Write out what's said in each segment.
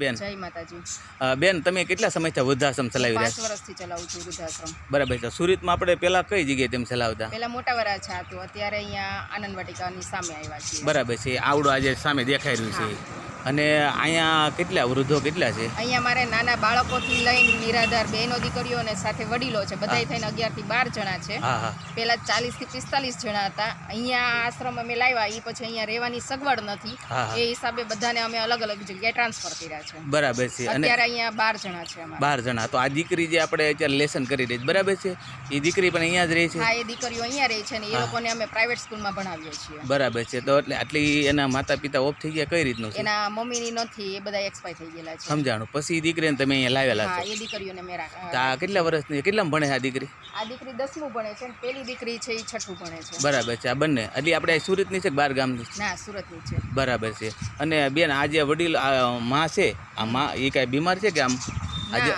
બેન. જય માતાજી. બેન તમે કેટલા સમયથી વૃદ્ધાશ્રમ ચલાવી રહ્યા રહ્યા વર્ષથી ચલાવું છું વૃદ્ધાશ્રમ. છો બરાબર છે. સુરતમાં આપણે પહેલા કઈ જગ્યાએ તેમ ચલાવતા? પેલા મોટા વરાછા હતું અત્યારે અહીંયા આનંદ વાટિકાની સામે આવ્યા છીએ. બરાબર છે. આવડો આજે સામે દેખાઈ રહ્યું છે. અને અહીંયા કેટલા વૃદ્ધો કેટલા છે? અહીંયા મારે નાના બાળકોથી લઈને નિરાધાર બહેનો દીકરીઓ અને સાથે વડીલો છે. બધાય થઈને અગિયારથી બાર જણા છે. પેલા ચાલીસથી પિસ્તાલીસ જણા હતા. અહીંયા આશ્રમ અમે લાવ્યા એ પછી અહીંયા રહેવાની સગવડ નથી. એ હિસાબે બધાને અમે અલગ અલગ જગ્યાએ ટ્રાન્સફર કર્યા છે. બરાબર છે. અત્યારે અહીંયા બાર જણા છે બાર જણા. તો આ દીકરી જે આપણે અત્યારે લેસન કરી રહી છે બરાબર છે? એ દીકરી પણ અહીંયા જ રહે છે? હા એ દીકરીઓ અહીંયા રહે છે ને એ લોકોને અમે પ્રાઇવેટ સ્કૂલમાં ભણાવીએ છીએ. બરાબર છે. તો એટલે આટલી એના માતા પિતા ઓફ થઈ ગયા કઈ રીતનું એના મમ્મીની નથી એ બધા એક્સપાયર થઈ ગયેલા છે. સમજાણું. પછી દીકરીને તમે અહીંયા લાવેલા હા એ દીકરીઓને મેં રાખ- આ કેટલા વર્ષની કેટલા ભણે આ દીકરી? આ દીકરી દસમું ભણે છે ને પેલી દીકરી છે એ છઠ્ઠું ભણે છે. બરાબર છે આ બંને. એટલે આપણે સુરતની છે બાર ગામની ના સુરતની છે. બરાબર છે. અને બેન આ વડીલ મા છે આ મા એ કાંઈ બીમાર છે કે આમ? આજે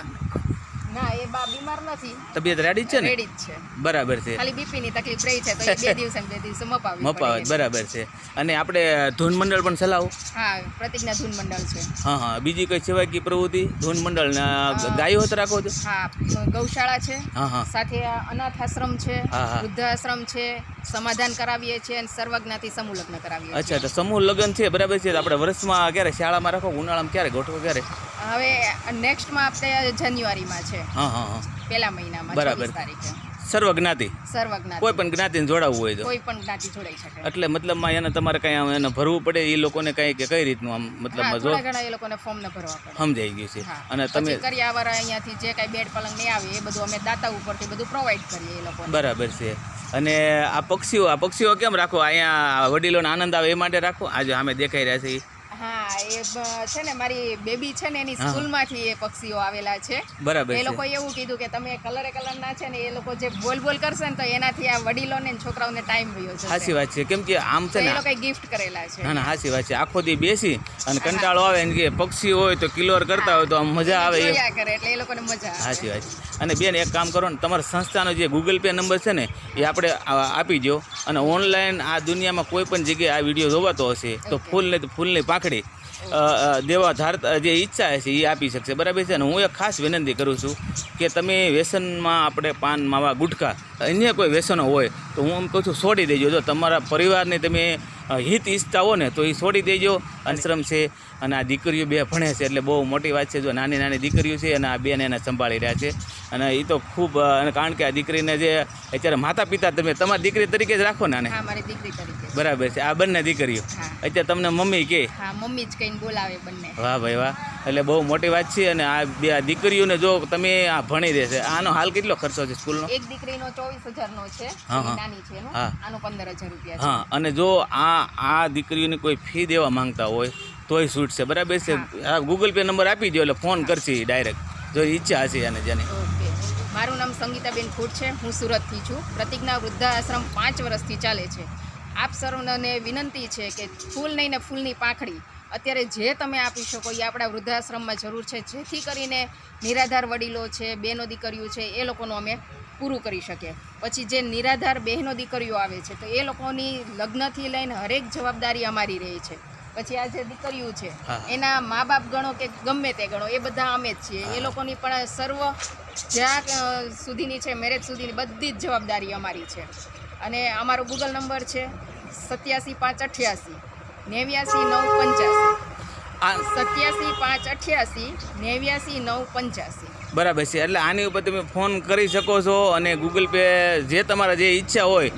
બીમાર નથી. તબિયત રેડી છે ને? રેડી જ છે. બરાબર છે. ખાલી બીપી ની તકલીફ રહી છે તો એ બે દિવસે બે દિવસે મપાવી મપાવે બરાબર છે. અને આપણે ધૂન મંડળ પણ ચલાવો. હા પ્રતિજ્ઞા ધૂન મંડળ છે. હા હા. બીજી કઈ સેવાકીય પ્રવૃત્તિ? ધૂન મંડળ ને ગાયો હોત રાખો છો? હા ગૌશાળા છે. હા હા. સાથે અનાથ આશ્રમ છે. વૃદ્ધાશ્રમ છે સમાધાન કરાવીએ છીએ અને સર્વજ્ઞાથી સમૂહ લગ્ન કરાવીએ અચ્છા તો સમૂહ લગ્ન છે બરાબર છે. તો આપણે વર્ષમાં ક્યારે? શાળામાં રાખો ઉનાળામાં ક્યારે? ગોઠવો ક્યારે? હવે નેક્સ્ટમાં આપણે જાન્યુઆરીમાં છે. હા હા હા. પહેલા મહિનામાં બરાબર. 24 તારીખે. સર્વ જ્ઞાતિ કોઈ પણ જ્ઞાતિને જોડાવવું હોય તો. કોઈ પણ જ્ઞાતિ જોડાઈ શકે. એટલે મતલબમાં એને તમારે કઈ એને ભરવું પડે એ લોકોને કઈ કે કઈ રીતનું આમ મતલબમાં જો? ઘણા એ લોકોને ફોર્મ ને ભરવા પડે. સમજાઈ ગયું છે. અને તમે પછી કરિયાવર અહીંયાથી જે કાંઈ બેડ પલંગ નહીં આવે એ બધું અમે દાતા ઉપરથી બધું પ્રોવાઈડ કરીએ એ લોકોને. બરાબર છે. અને આ પક્ષીઓ આ પક્ષીઓ કેમ રાખો? અહીંયા વડીલોને આનંદ આવે એ માટે રાખો? આજે અમે દેખાઈ રહ્યા છે. ઈ. હા એ છે ને મારી બેબી છે ને એની સ્કૂલમાંથી એ પક્ષીઓ આવેલા છે. બરાબર એ લોકોએ લોકો એવું કીધું કે તમે કલરે કલરના છે ને એ લોકો જે બોલ બોલ કરશે ને તો એનાથી આ વડીલોને ને છોકરાઓને ટાઈમ રહ્યો છે સાચી વાત છે. કેમ કે આમ છે ને એ લોકો ગિફ્ટ કરેલા છે. ના ના સાચી વાત છે. આખો દી બેસી અને કંટાળો આવે ને કે પક્ષી હોય તો કિલોર કરતા હોય તો આમ મજા આવે કરે એટલે એ લોકોને મજા સાચી વાત છે. અને બેન એક કામ કરો ને તમારા સંસ્થાનો જે ગૂગલ પે નંબર છે ને એ આપણે આપી દો અને ઓનલાઈન આ દુનિયામાં કોઈ પણ જગ્યાએ આ વીડિયો જોવાતો હશે તો ફૂલ ને તો ફૂલની પાંખડી. દેવા ધાર જે ઈચ્છા હશે એ આપી શકશે. બરાબર છે અને હું એક ખાસ વિનંતી કરું છું કે તમે વ્યસનમાં આપણે પાન માવા ગુટખા અન્ય કોઈ વ્યસનો હોય તો હું એમ કહું છું છોડી દેજો. જો તમારા પરિવારને તમે હિત ઈચ્છતા હો ને તો એ છોડી દેજો. આશ્રમ છે અને આ દીકરીઓ બે ભણે છે એટલે બહુ મોટી વાત છે. જો નાની નાની દીકરીઓ છે અને આ બેન એને સંભાળી રહ્યા છે. અને એ તો ખૂબ કારણ કે આ દીકરીને જે અત્યારે માતા પિતા તમે તમારી દીકરી તરીકે જ રાખો ને આને? દીકરી બરાબર છે. આ બંને દીકરીઓ. અત્યારે તમને મમ્મી કે? હા મમ્મી જ કહીને બોલાવે બંને. વાહ ભાઈ વાહ. એટલે બહુ મોટી વાત છે અને આ બે આ દીકરીઓને જો તમે આ ભણી દેશે. આનો હાલ કેટલો ખર્ચો છે સ્કૂલનો? એક દીકરીનો ચોવીસ હજારનો છે. નાની છે આનો પંદર હજાર રૂપિયા છે. હા અને જો આ આ દીકરીઓને કોઈ ફી દેવા માંગતા હોય તોય છૂટ છે. બરાબર છે? આ ગૂગલ પે નંબર આપી દો એટલે ફોન કરશે ડાયરેક્ટ જો ઈચ્છા હશે અને જેને. મારું નામ સંગીતાબેન ખોટ છે. હું સુરતથી છું. પ્રતિજ્ઞા વૃદ્ધાશ્રમ પાંચ વર્ષથી ચાલે છે. આપ સર્વને વિનંતી છે કે ફૂલ નહીં ને ફૂલની પાંખડી અત્યારે જે તમે આપી શકો એ આપણા વૃદ્ધાશ્રમમાં જરૂર છે. જેથી કરીને નિરાધાર વડીલો છે બહેનો દીકરીઓ છે એ લોકોનું અમે પૂરું કરી શકીએ. પછી જે નિરાધાર બહેનો દીકરીઓ આવે છે તો એ લોકોની લગ્નથી લઈને હરેક જવાબદારી અમારી રહે છે. પછી આ જે દીકરીઓ છે એના મા બાપ ગણો કે ગમે તે ગણો એ બધા અમે જ છીએ. એ લોકોની પણ સર્વ જ્યાં સુધીની છે મેરેજ સુધીની બધી જ જવાબદારી અમારી છે. અને અમારો ગૂગલ નંબર છે સત્યાસી પાંચ અઠ્યાસી નેવ્યાસી નવ પંચ્યાસી. આ સત્યાસી પાંચ અઠ્યાસી નેવ્યાસી નવ પંચ્યાસી. બરાબર છે. એટલે આની ઉપર તમે ફોન કરી શકો છો અને ગૂગલ પે જે તમારા જે ઈચ્છા હોય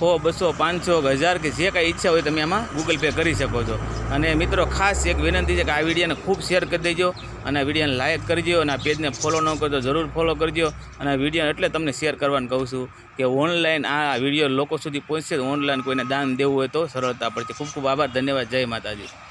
સો, બસો, પાંચસો, કે હજાર કે જે કાંઈ ઈચ્છા હોય તમે આમાં ગૂગલ પે કરી શકો છો. અને મિત્રો, ખાસ એક વિનંતી છે કે આ વિડીયોને ખૂબ શેર કરી દેજો અને વિડીયોને લાઇક કરજો અને આ પેજને ફોલો ન કરો તો જરૂર ફોલો કરજો અને વીડિયો એટલે તમને શેર કરવાનું કહું છું કે ઓનલાઈન આ વીડિયો લોકો સુધી પહોંચશે ઓનલાઈન કોઈને દાન દેવું હોય તો સરળતા પડશે ખૂબ ખૂબ આભાર, ધન્યવાદ, જય માતાજી.